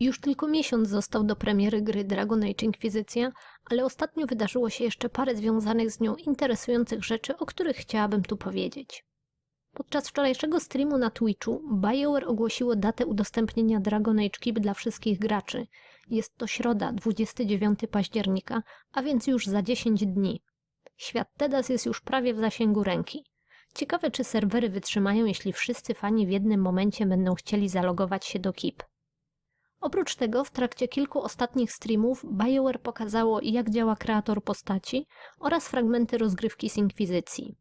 Już tylko miesiąc został do premiery gry Dragon Age Inkwizycja, ale ostatnio wydarzyło się jeszcze parę związanych z nią interesujących rzeczy, o których chciałabym tu powiedzieć. Podczas wczorajszego streamu na Twitchu BioWare ogłosiło datę udostępnienia Dragon Age Keep dla wszystkich graczy. Jest to środa, 29 października, a więc już za 10 dni. Świat Tedas jest już prawie w zasięgu ręki. Ciekawe, czy serwery wytrzymają, jeśli wszyscy fani w jednym momencie będą chcieli zalogować się do Keep. Oprócz tego, w trakcie kilku ostatnich streamów BioWare pokazało, jak działa kreator postaci oraz fragmenty rozgrywki z Inkwizycji.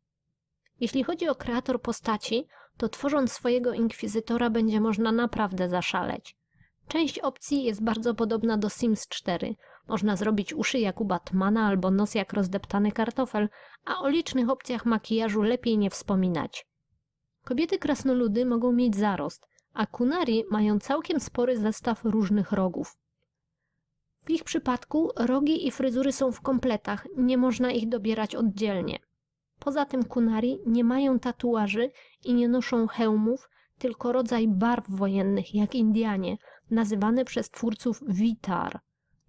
Jeśli chodzi o kreator postaci, to tworząc swojego inkwizytora będzie można naprawdę zaszaleć. Część opcji jest bardzo podobna do Sims 4. Można zrobić uszy jak u Batmana albo nos jak rozdeptany kartofel, a o licznych opcjach makijażu lepiej nie wspominać. Kobiety krasnoludy mogą mieć zarost, a kunari mają całkiem spory zestaw różnych rogów. W ich przypadku rogi i fryzury są w kompletach, nie można ich dobierać oddzielnie. Poza tym kunari nie mają tatuaży i nie noszą hełmów, tylko rodzaj barw wojennych, jak Indianie, nazywany przez twórców Vitar.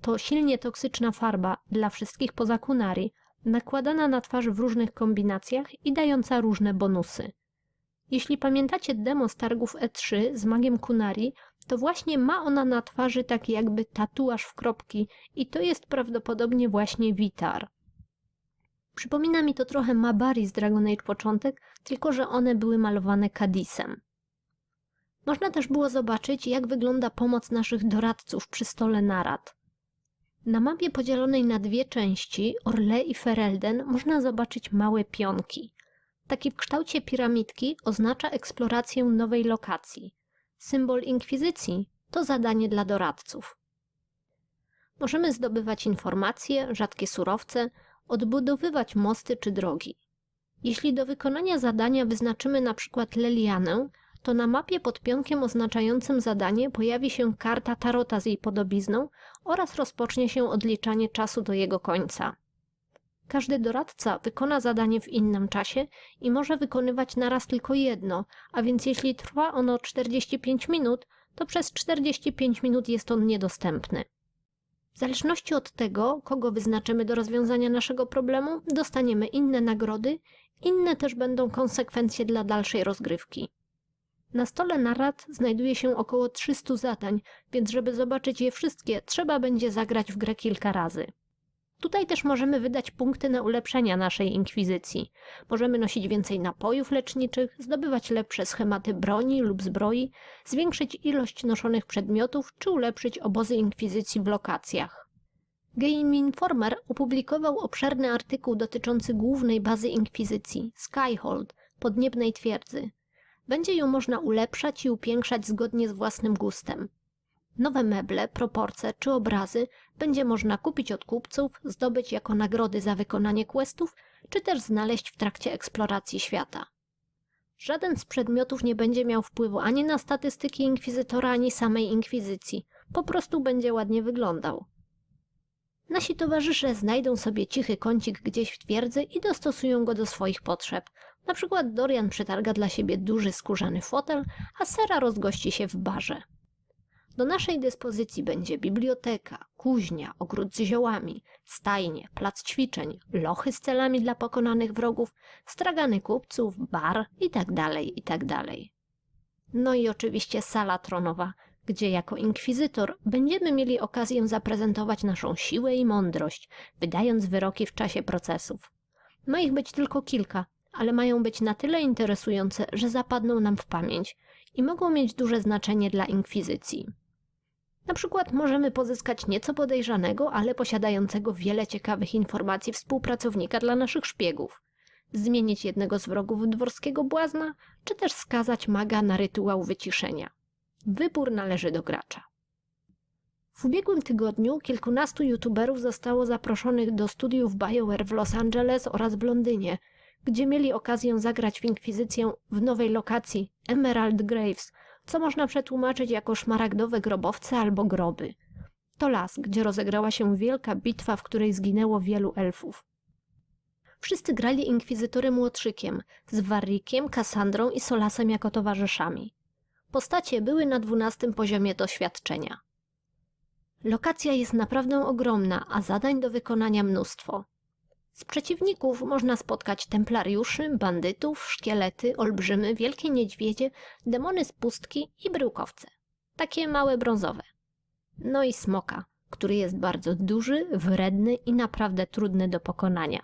To silnie toksyczna farba dla wszystkich poza kunari, nakładana na twarz w różnych kombinacjach i dająca różne bonusy. Jeśli pamiętacie demo z targów E3 z magiem kunari, to właśnie ma ona na twarzy taki jakby tatuaż w kropki i to jest prawdopodobnie właśnie Vitar. Przypomina mi to trochę Mabari z Dragon Age Początek, tylko że one były malowane kadisem. Można też było zobaczyć, jak wygląda pomoc naszych doradców przy stole narad. Na mapie podzielonej na dwie części, Orle i Ferelden, można zobaczyć małe pionki. Taki w kształcie piramidki oznacza eksplorację nowej lokacji. Symbol inkwizycji to zadanie dla doradców. Możemy zdobywać informacje, rzadkie surowce, odbudowywać mosty czy drogi. Jeśli do wykonania zadania wyznaczymy na przykład Lelianę, to na mapie pod pionkiem oznaczającym zadanie pojawi się karta tarota z jej podobizną oraz rozpocznie się odliczanie czasu do jego końca. Każdy doradca wykona zadanie w innym czasie i może wykonywać naraz tylko jedno, a więc jeśli trwa ono 45 minut, to przez 45 minut jest on niedostępny. W zależności od tego, kogo wyznaczymy do rozwiązania naszego problemu, dostaniemy inne nagrody, inne też będą konsekwencje dla dalszej rozgrywki. Na stole narad znajduje się około 300 zadań, więc żeby zobaczyć je wszystkie, trzeba będzie zagrać w grę kilka razy. Tutaj też możemy wydać punkty na ulepszenia naszej inkwizycji. Możemy nosić więcej napojów leczniczych, zdobywać lepsze schematy broni lub zbroi, zwiększyć ilość noszonych przedmiotów czy ulepszyć obozy inkwizycji w lokacjach. Game Informer opublikował obszerny artykuł dotyczący głównej bazy inkwizycji, Skyhold, podniebnej twierdzy. Będzie ją można ulepszać i upiększać zgodnie z własnym gustem. Nowe meble, proporcje czy obrazy będzie można kupić od kupców, zdobyć jako nagrody za wykonanie questów, czy też znaleźć w trakcie eksploracji świata. Żaden z przedmiotów nie będzie miał wpływu ani na statystyki inkwizytora, ani samej inkwizycji. Po prostu będzie ładnie wyglądał. Nasi towarzysze znajdą sobie cichy kącik gdzieś w twierdzy i dostosują go do swoich potrzeb. Na przykład Dorian przetarga dla siebie duży skórzany fotel, a Sera rozgości się w barze. Do naszej dyspozycji będzie biblioteka, kuźnia, ogród z ziołami, stajnie, plac ćwiczeń, lochy z celami dla pokonanych wrogów, stragany kupców, bar itd., itd. No i oczywiście sala tronowa, gdzie jako inkwizytor będziemy mieli okazję zaprezentować naszą siłę i mądrość, wydając wyroki w czasie procesów. Ma ich być tylko kilka, ale mają być na tyle interesujące, że zapadną nam w pamięć i mogą mieć duże znaczenie dla inkwizycji. Na przykład możemy pozyskać nieco podejrzanego, ale posiadającego wiele ciekawych informacji współpracownika dla naszych szpiegów, zmienić jednego z wrogów dworskiego błazna, czy też skazać maga na rytuał wyciszenia. Wybór należy do gracza. W ubiegłym tygodniu kilkunastu youtuberów zostało zaproszonych do studiów BioWare w Los Angeles oraz w Londynie, gdzie mieli okazję zagrać w Inkwizycję w nowej lokacji Emerald Graves, co można przetłumaczyć jako szmaragdowe grobowce albo groby. To las, gdzie rozegrała się wielka bitwa, w której zginęło wielu elfów. Wszyscy grali inkwizytorem Łotrzykiem, z Warrikiem, Kassandrą i Solasem jako towarzyszami. Postacie były na dwunastym poziomie doświadczenia. Lokacja jest naprawdę ogromna, a zadań do wykonania mnóstwo. Z przeciwników można spotkać templariuszy, bandytów, szkielety, olbrzymy, wielkie niedźwiedzie, demony z pustki i bryłkowce. Takie małe brązowe. No i smoka, który jest bardzo duży, wredny i naprawdę trudny do pokonania.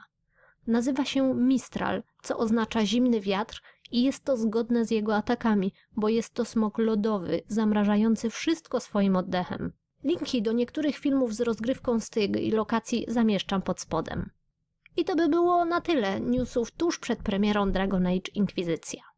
Nazywa się Mistral, co oznacza zimny wiatr i jest to zgodne z jego atakami, bo jest to smok lodowy, zamrażający wszystko swoim oddechem. Linki do niektórych filmów z rozgrywką tych i lokacji zamieszczam pod spodem. I to by było na tyle newsów tuż przed premierą Dragon Age Inkwizycja.